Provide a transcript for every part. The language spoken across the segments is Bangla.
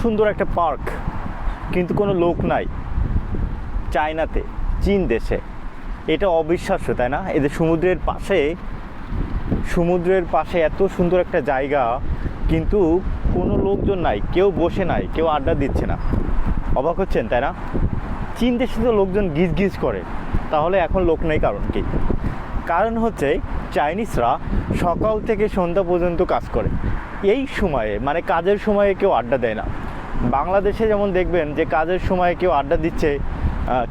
সুন্দর একটা পার্ক, কিন্তু কোনো লোক নাই চায়নাতে, চীন দেশে। এটা অবিশ্বাস্য, তাই না? এদের সমুদ্রের পাশে সমুদ্রের পাশে এত সুন্দর একটা জায়গা, কিন্তু কোনো লোকজন নাই, কেউ বসে নাই, কেউ আড্ডা দিচ্ছে না। অবাক হচ্ছেন, তাই না? চীন দেশে তো লোকজন গিজ গিজ করে, তাহলে এখন লোক নেই কারণ কি? কারণ হচ্ছে, চাইনিজরা সকাল থেকে সন্ধ্যা পর্যন্ত কাজ করে। এই সময়ে মানে কাজের সময়ে কেউ আড্ডা দেয় না। বাংলাদেশে যেমন দেখবেন যে কাজের সময়ে কেউ আড্ডা দিচ্ছে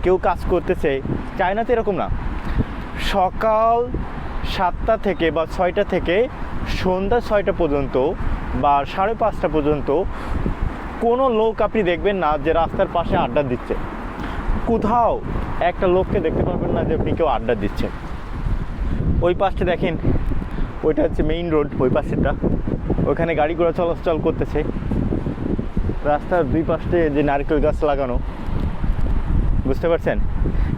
কেউ কাজ করতেছে, চায়নাতে এরকম না। সকাল সাতটা থেকে বা ছয়টা থেকে সন্ধ্যা ছয়টা পর্যন্ত বা সাড়ে পাঁচটা পর্যন্ত কোনো লোক আপনি দেখবেন না যে রাস্তার পাশে আড্ডা দিচ্ছে। কোথাও একটা লোককে দেখতে পারবেন না যে আপনি কেউ আড্ডা দিচ্ছে ওই পাশটা দেখেন ওইটা হচ্ছে মেইন রোড ওই পাশেরটা। ওখানে গাড়ি ঘোড়া চলাচল করতেছে। রাস্তার দুই পাশে যে নারকেল গাছ লাগানো। বুঝতে পারছেন?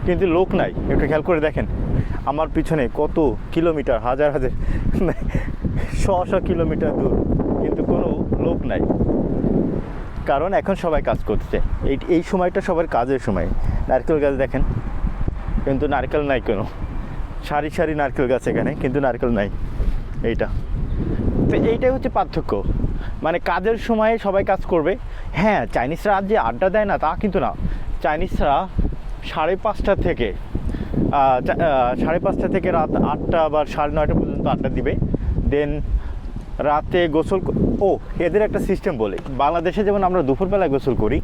কিন্তু লোক নাই, একটু খেয়াল করে দেখেন। আমার পিছনে কত কিলোমিটার, হাজার হাজার শ শ কিলোমিটার দূর। কিন্তু কোনো লোক নাই। কারণ এখন সবাই কাজ করছে। এই এই সময়টা সবার কাজের সময়। নারকেল গাছ দেখেন। কিন্তু নারকেল নাই কোনো। সারি সারি নারকেল গাছ এখানে, কিন্তু নারকেল নাই। এইটা। তো এইটাই হচ্ছে পার্থক্য। মানে কাজের সময়ে সবাই কাজ করবে। হ্যাঁ চাইনিজরা আজ যে আড্ডা দেয় না, তা কিন্তু না। চাইনিজরা সাড়ে পাঁচটা থেকে সাড়ে পাঁচটা থেকে রাত আটটা বা সাড়ে নয়টা পর্যন্ত আড্ডা দিবে। দেন রাতে গোসল ও, এদের একটা সিস্টেম বলে। বাংলাদেশে যেমন আমরা দুপুরবেলায় গোসল করি,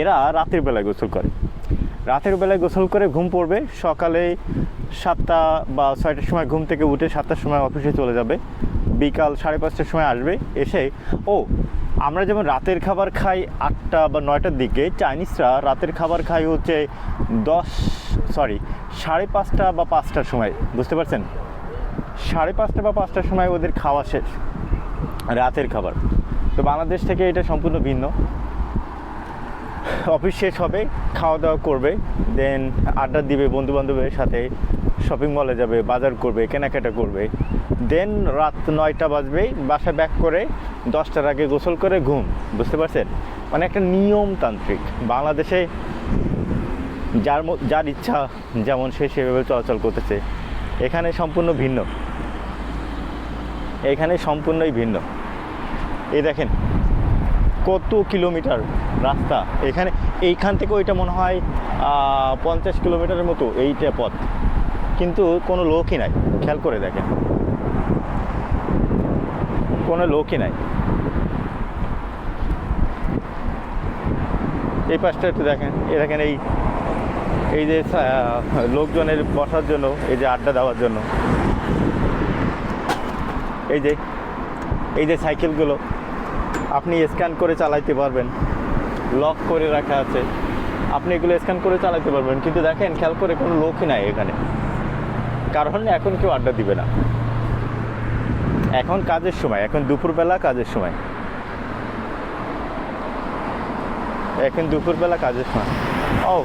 এরা রাতের বেলায় গোসল করে। রাতের বেলায় গোসল করে ঘুম পড়বে। সকালে সাতটা বা ছয়টার সময় ঘুম থেকে উঠে সাতটার সময় অফিসে চলে যাবে। বিকাল সাড়ে পাঁচটার সময় আসবে। এসে, ও, আমরা যেমন রাতের খাবার খাই আটটা বা নয়টার দিকে, চাইনিজরা রাতের খাবার খাই হচ্ছে দশ সরি সাড়ে পাঁচটা বা পাঁচটার সময়, বুঝতে পারছেন? সাড়ে পাঁচটা বা পাঁচটার সময় ওদের খাওয়া শেষ, রাতের খাবার। তো বাংলাদেশ থেকে এটা সম্পূর্ণ ভিন্ন। অফিস শেষ হবে, খাওয়া দাওয়া করবে দেন আড্ডা দিবে বন্ধু বান্ধবের সাথে শপিং মলে যাবে, বাজার করবে, কেনাকাটা করবে। দেন রাত নয়টা বাজবে, বাসা ব্যাক করে দশটার আগে গোসল করে ঘুম, বুঝতে পারছেন? মানে একটা নিয়মতান্ত্রিক। বাংলাদেশে যার যার ইচ্ছা যেমন সে সেভাবে চলাচল করতেছে, এখানে সম্পূর্ণ ভিন্ন। এখানে সম্পূর্ণই ভিন্ন। এই দেখেন কত কিলোমিটার রাস্তা? এখানে, এইখান থেকে ওইটা মনে হয় পঞ্চাশ কিলোমিটারের মতো এইটা পথ। কিন্তু কোনো লোকই নাই, খেয়াল করে দেখেন। কোনো লোকই নাই। এই পাশটা একটু দেখেন এ দেখেন এই এই যে লোকজনের বসার জন্য, এই যে আড্ডা দেওয়ার জন্য। এই যে এই যে সাইকেলগুলো। আপনি স্ক্যান করে চালাইতে পারবেন। লক করে রাখা আছে। আপনি এগুলো স্ক্যান করে চালাতে পারবেন। কিন্তু দেখেন, খেয়াল করে কোনো লোকই নাই এখানে। কারণ এখন কেউ আড্ডা দিবে না। এখন কাজের সময়, এখন দুপুরবেলা কাজের সময়। এখন দুপুরবেলা কাজের সময়। ও,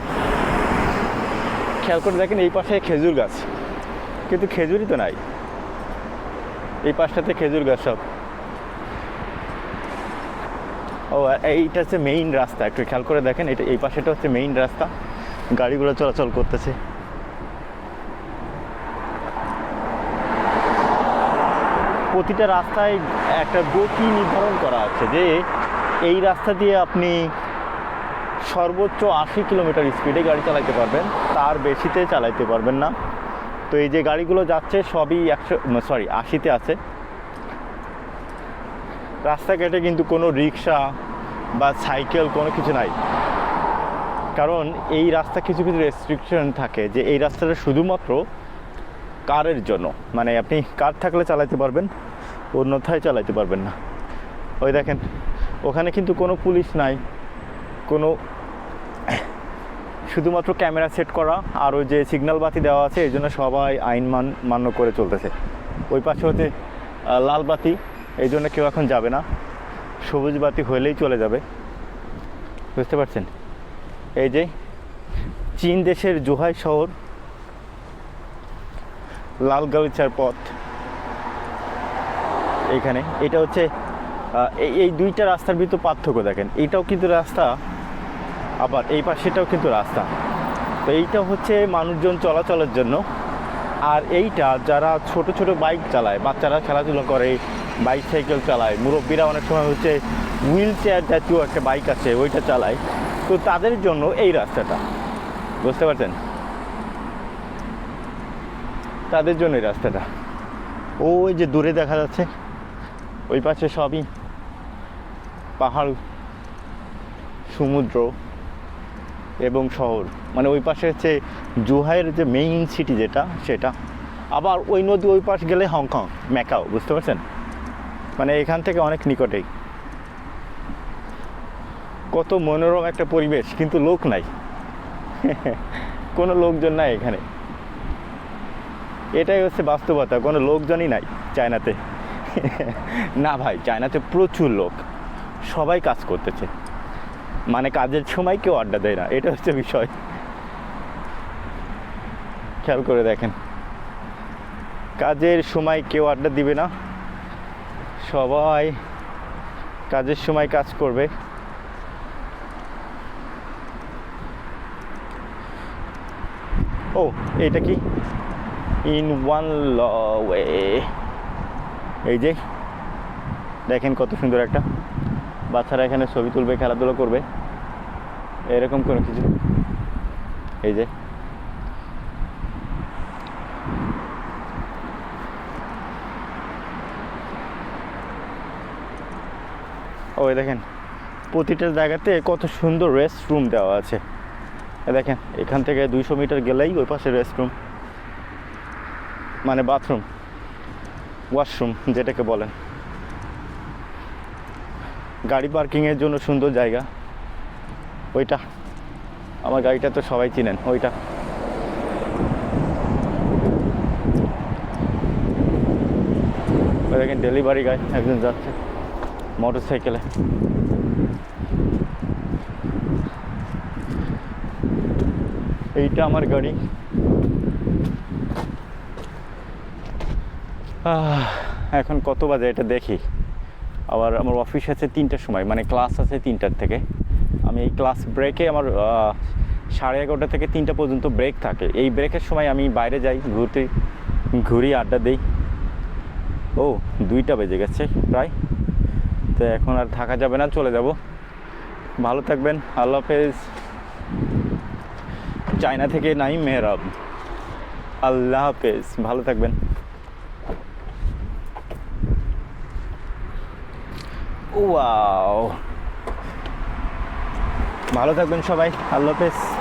খেয়াল করে দেখেন এই পাশে খেজুর গাছ। কিন্তু খেজুরই তো নাই। এই পাশটাতে খেজুর গাছ সব। ও এইটা হচ্ছে মেইন রাস্তা। একটু খেয়াল করে দেখেন, এটা এই পাশেটা হচ্ছে মেইন রাস্তা। গাড়িগুলো চলাচল করতেছে। প্রতিটা রাস্তায় একটা গতি নির্ধারণ করা আছে যে, এই রাস্তা দিয়ে আপনি সর্বোচ্চ আশি কিলোমিটার স্পিডে গাড়ি চালাতে পারবেন, তার বেশিতে চালাইতে পারবেন না। তো এই যে গাড়িগুলো যাচ্ছে, সবই একশো সরি আশিতে আছে। রাস্তাঘাটে কিন্তু কোনো রিক্সা বা সাইকেল কোনো কিছু নাই। কারণ এই রাস্তা কিছু কিছু রেস্ট্রিকশন থাকে যে এই রাস্তাটা শুধুমাত্র কারের জন্য। মানে আপনি কার থাকলে চালাতে পারবেন অন্যথায় চালাতে পারবেন না। ওই দেখেন ওখানে কিন্তু কোনো পুলিশ নাই কোনো শুধুমাত্র ক্যামেরা সেট করা আর ওই যে সিগন্যাল বাতি দেওয়া আছে এই জন্য সবাই আইন মান মান্য করে চলতেছে। ওই পাশে আহ, লাল বাতি এই জন্য কেউ এখন যাবে না। সবুজ বাতি হলেই চলে যাবে। বুঝতে পারছেন? এই যে চীন দেশের জুহাই শহর লাল গালিচার পথ। এইখানে এটা হচ্ছে এই এই দুইটা রাস্তার ভিতর পার্থক্য দেখেন। এটাও কিন্তু রাস্তা, আবার এই পাশেটাও কিন্তু রাস্তা। তো এইটা হচ্ছে মানুষজন চলাচলের জন্য। আর এইটা যারা ছোট ছোট বাইক চালায় বাচ্চারা খেলাধুলো করে বাইক সাইকেল চালায়। মুরব্বীরা অনেক সময় হচ্ছে হুইল চেয়ার জাতীয় একটা বাইক আছে, ওইটা চালায়। তো তাদের জন্য এই রাস্তাটা। বুঝতে পারছেন? তাদের জন্য এই রাস্তাটা। ওই যে দূরে দেখা যাচ্ছে, ওই পাশে সবই পাহাড়, সমুদ্র এবং শহর। মানে ওই পাশে হচ্ছে জুহাইয়ের যে মেইন সিটি যেটা, সেটা। আবার ওই নদী ওই পাশ গেলে হংকং, ম্যাকাও, বুঝতে পারছেন? মানে এখান থেকে অনেক নিকটেই। কত মনোরম একটা পরিবেশ, কিন্তু লোক নাই। কোনো লোকজন নাই এখানে। এটাই হচ্ছে বাস্তবতা, কোনো লোকজনই নাই চায়নাতে। না ভাই, চায়নাতে প্রচুর লোক। সবাই কাজ করতেছে। মানে কাজের সময় কেউ আড্ডা দেয় না, এটা হচ্ছে বিষয়। খেয়াল করে দেখেন। কাজের সময় কেউ আড্ডা দিবে না। সবাই কাজের সময় কাজ করবে। ও, এটা কি? ইন ওয়ান ওয়ে এই যে, দেখেন কত সুন্দর একটা বাচ্চারা এখানে ছবি তুলবে, খেলাধুলা করবে। এরকম কোনো কিছু। এই যে। ওই দেখেন, প্রতিটা জায়গাতে কত সুন্দর রেস্ট রুম দেওয়া আছে। দেখেন, এখান থেকে দুইশো মিটার গেলেই ওই পাশে রেস্ট রুম মানে বাথরুম ওয়াশরুম যেটাকে বলেন। গাড়ি পার্কিংয়ের জন্য সুন্দর জায়গা, ওইটা। আমার গাড়িটা তো সবাই চিনেন, ওইটা। ওই দেখেন ডেলিভারি গাড়ি একজন যাচ্ছে। মোটর সাইকেলে এইটা আমার গাড়ি। এখন কত বাজে এটা দেখি। আবার আমার অফিস আছে তিনটার সময় মানে ক্লাস আছে তিনটার থেকে। আমি এই ক্লাস ব্রেকে আমার সাড়ে এগারোটা থেকে তিনটা পর্যন্ত ব্রেক থাকে। এই ব্রেকের সময় আমি বাইরে যাই, ঘুরতে, ঘুরি, আড্ডা দিই। ও, দুইটা বেজে গেছে প্রায়। তো এখন আর থাকা যাবে না, চলে যাব। ভালো থাকবেন, আল্লাহ হাফেজ। চায়না থেকে নাই মেহরাব। আল্লাহ হাফেজ, ভালো থাকবেন। ওয়াও। ভালো থাকবেন সবাই, আল্লাহ হাফেজ।